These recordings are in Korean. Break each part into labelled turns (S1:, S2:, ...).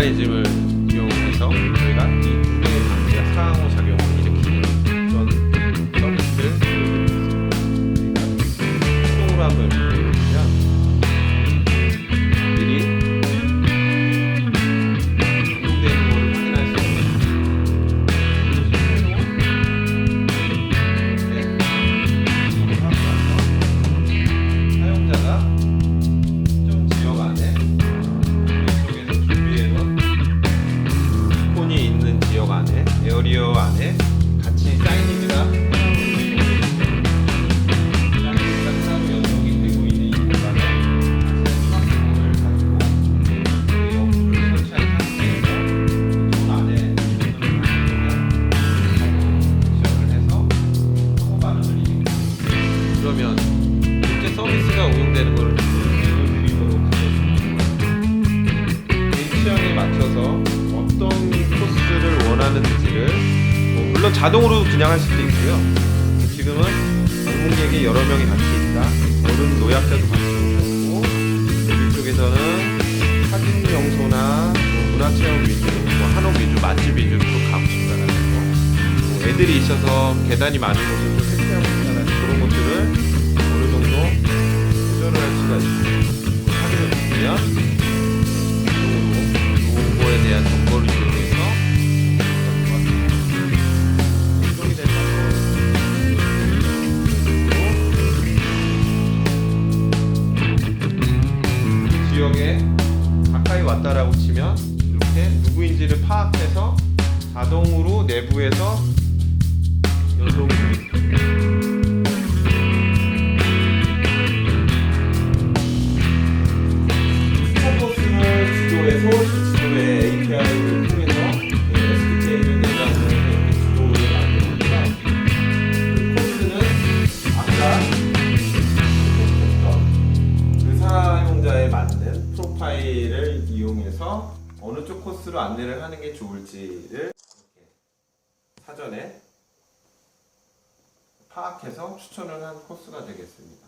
S1: 메커니즘을 이용해서 저희가 이 두 개의 장비가 상호 작용을 운영되는 것을 보여드리도록 하겠습니다. 개인 취향에 맞춰서 어떤 코스를 원하는지를 뭐 물론 자동으로 그냥 할 수도 있고요. 지금은 방문객이 여러 명이 같이 있다. 어른 노약자도 같이 오셨고 이쪽에서는 사진 명소나 뭐 문화체험 위주, 뭐 한옥 위주, 맛집 위주로 또 가고 싶다는 거. 뭐 애들이 있어서 계단이 많은 곳을 스타버스를 지도에 서울시 지도에 API를 통해서 SDK를 내장을 이렇게 지도를 만들었고요. 그 코스는 아까 그 사용자에 맞는 프로파일을 이용해서 어느 쪽 코스로 안내를 하는 게 좋을지를 사전에 파악해서 추천을 한 코스가 되겠습니다.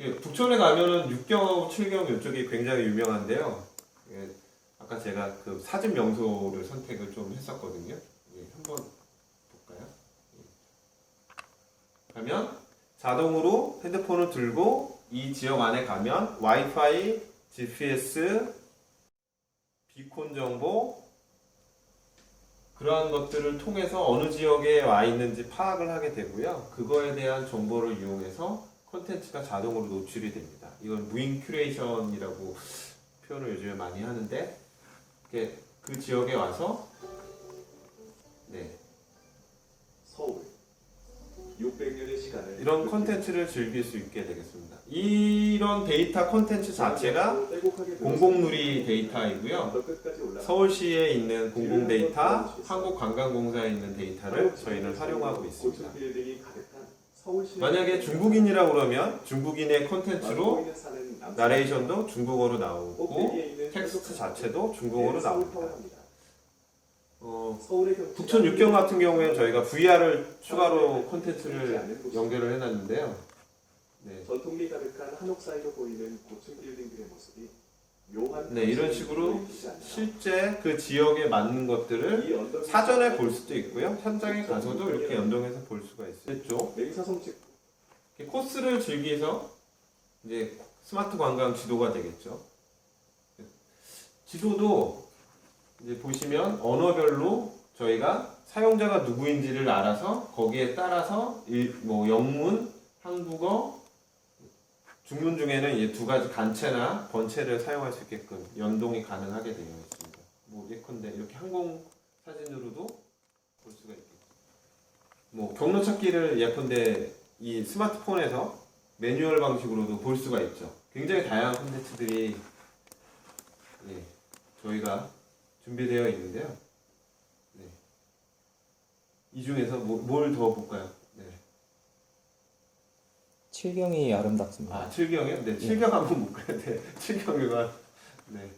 S1: 예, 북촌에 가면은 육경, 칠경 이쪽이 굉장히 유명한데요. 예, 아까 제가 그 사진 명소를 선택을 좀 했었거든요. 예, 한번 볼까요? 예. 가면 자동으로 핸드폰을 들고 이 지역 안에 가면 와이파이, GPS, 비콘 정보 그러한 것들을 통해서 어느 지역에 와 있는지 파악을 하게 되고요. 그거에 대한 정보를 이용해서 콘텐츠가 자동으로 노출이 됩니다. 이건 무인 큐레이션이라고 표현을 요즘에 많이 하는데 그 지역에 와서 네,
S2: 600년의 시간을
S1: 이런 콘텐츠를 즐길 수 있게 되겠습니다. 이런 데이터 콘텐츠 자체가 공공누리 데이터이고요.
S2: 끝까지 올라
S1: 서울시에 있는 공공 데이터, 한국관광공사에 있는 데이터를 저희는 활용하고 있습니다. 만약에 중국인이라고 그러면 중국인의 콘텐츠로 나레이션도 중국어로 나오고 텍스트 자체도 중국어로 나옵니다. 어, 북촌 육경 같은 경우에는 저희가 VR을 추가로 콘텐츠를 연결을 해놨는데요. 네,
S2: 전통미 가득한 한옥 사이로 보이는 고층 빌딩들의 모습이 묘한
S1: 네, 이런 식으로. 실제 그 지역에 맞는 것들을 사전에 볼 수도 있고요. 현장에 가서도 이렇게 연동해서 볼 수가
S2: 책
S1: 이렇게 코스를 즐기서 이제 스마트 관광 지도가 되겠죠. 지도도 이제 보시면 언어별로 저희가 사용자가 누구인지를 알아서 거기에 따라서 일, 뭐 영문, 한국어, 중문 중에는 이제 두 가지 간체나 번체를 사용할 수 있게끔 연동이 가능하게 되어 있습니다. 뭐 예컨대 이렇게 항공 사진으로도 볼 수가 있겠죠. 뭐 경로 찾기를 예컨대 이 스마트폰에서 매뉴얼 방식으로도 볼 수가 있죠. 굉장히 다양한 콘텐츠들이 예, 저희가 준비되어 있는데요. 네. 이 중에서 뭐, 뭘더 볼까요? 네.
S3: 칠경이 아름답습니다.
S1: 아, 7경이요? 네, 7경 한번 볼까요? 네, 7경이가. 네.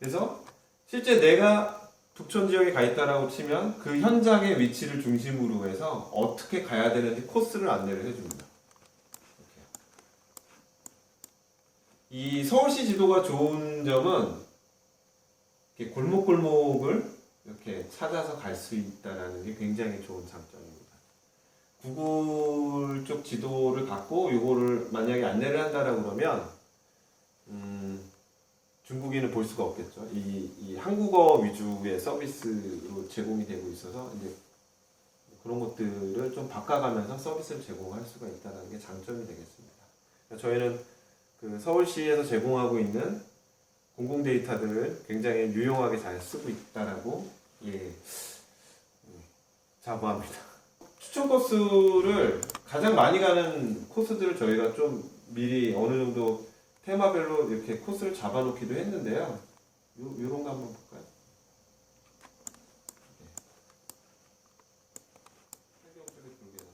S1: 그래서 실제 내가 북촌 지역에 가 있다라고 치면 그 현장의 위치를 중심으로 해서 어떻게 가야 되는지 코스를 안내를 해줍니다. 이 서울시 지도가 좋은 점은 이렇게 골목골목을 이렇게 찾아서 갈 수 있다라는 게 굉장히 좋은 장점입니다. 구글 쪽 지도를 갖고 이거를 만약에 안내를 한다라고 그러면 음, 중국인은 볼 수가 없겠죠. 이, 이 한국어 위주의 서비스로 제공이 되고 있어서 이제 그런 것들을 좀 바꿔가면서 서비스를 제공할 수가 있다는 게 장점이 되겠습니다. 그러니까 저희는 그 서울시에서 제공하고 있는 공공 데이터들을 굉장히 유용하게 잘 쓰고 있다라고 예 음, 자부합니다. 추천 코스를 가장 많이 가는 코스들을 저희가 좀 미리 어느 정도 테마별로 이렇게 코스를 잡아놓기도 했는데요. 요, 요런 거 한번 볼까요? 불개나.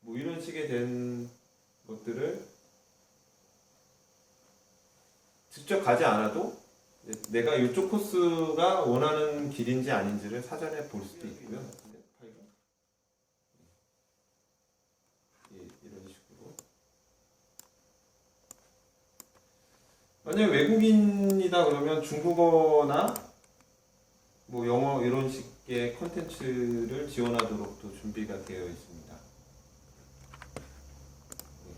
S1: 뭐 이런 식의 된 것들을 직접 가지 않아도 내가 이쪽 코스가 원하는 길인지 아닌지를 사전에 볼 수도 있고요. 예, 이런 식으로. 만약 외국인이다 그러면 중국어나 뭐 영어 이런 식의 컨텐츠를 지원하도록도 준비가 되어 있습니다. 예.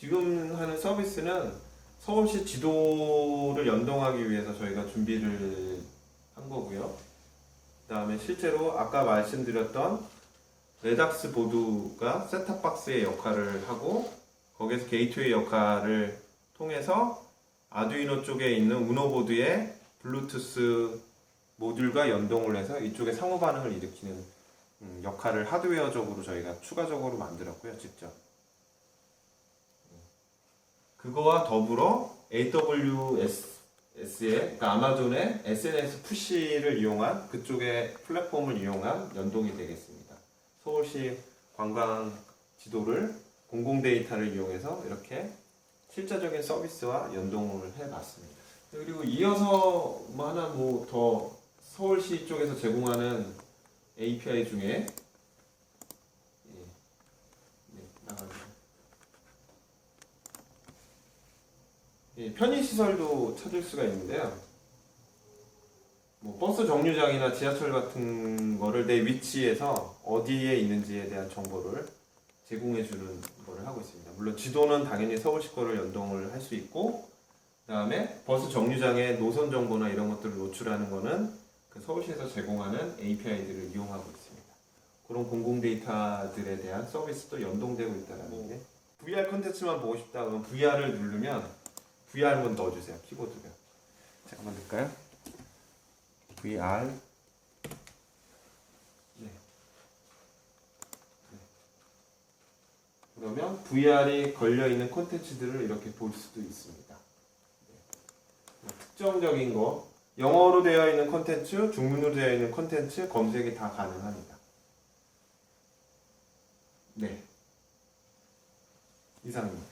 S1: 지금 하는 서비스는 서울시 지도를 연동하기 위해서 저희가 준비를 한 거고요. 그 다음에 실제로 아까 말씀드렸던 레닥스 보드가 셋탑박스의 역할을 하고 거기에서 게이트웨이 역할을 통해서 아두이노 쪽에 있는 우노보드의 블루투스 모듈과 연동을 해서 이쪽에 상호 반응을 일으키는 음, 역할을 하드웨어적으로 저희가 추가적으로 만들었고요, 직접. 그거와 더불어 AWS의 그러니까 아마존의 SNS 푸시를 이용한 그쪽의 플랫폼을 이용한 연동이 되겠습니다. 서울시 관광 지도를 공공 데이터를 이용해서 이렇게 실제적인 서비스와 연동을 해봤습니다. 그리고 이어서 뭐 하나 뭐 더 서울시 쪽에서 제공하는 API 중에 예, 네, 나가죠. 예, 편의시설도 찾을 수가 있는데요. 뭐 버스 정류장이나 지하철 같은 거를 내 위치에서 어디에 있는지에 대한 정보를 제공해주는 거를 하고 있습니다. 물론 지도는 당연히 서울시 거를 연동을 할 수 있고, 그 다음에 버스 정류장의 노선 정보나 이런 것들을 노출하는 거는 그 서울시에서 제공하는 API들을 이용하고 있습니다. 그런 공공 데이터들에 대한 서비스도 연동되고 있다는 게 VR 컨텐츠만 보고 싶다 그러면 VR을 누르면 VR 한번 넣어주세요 키보드가 잠깐만 넣을까요? VR 네. 네. 그러면 VR이 걸려있는 콘텐츠들을 이렇게 볼 수도 있습니다 네. 뭐 특정적인 거 영어로 되어 있는 콘텐츠, 중문으로 되어 있는 콘텐츠 검색이 다 가능합니다 네 이상입니다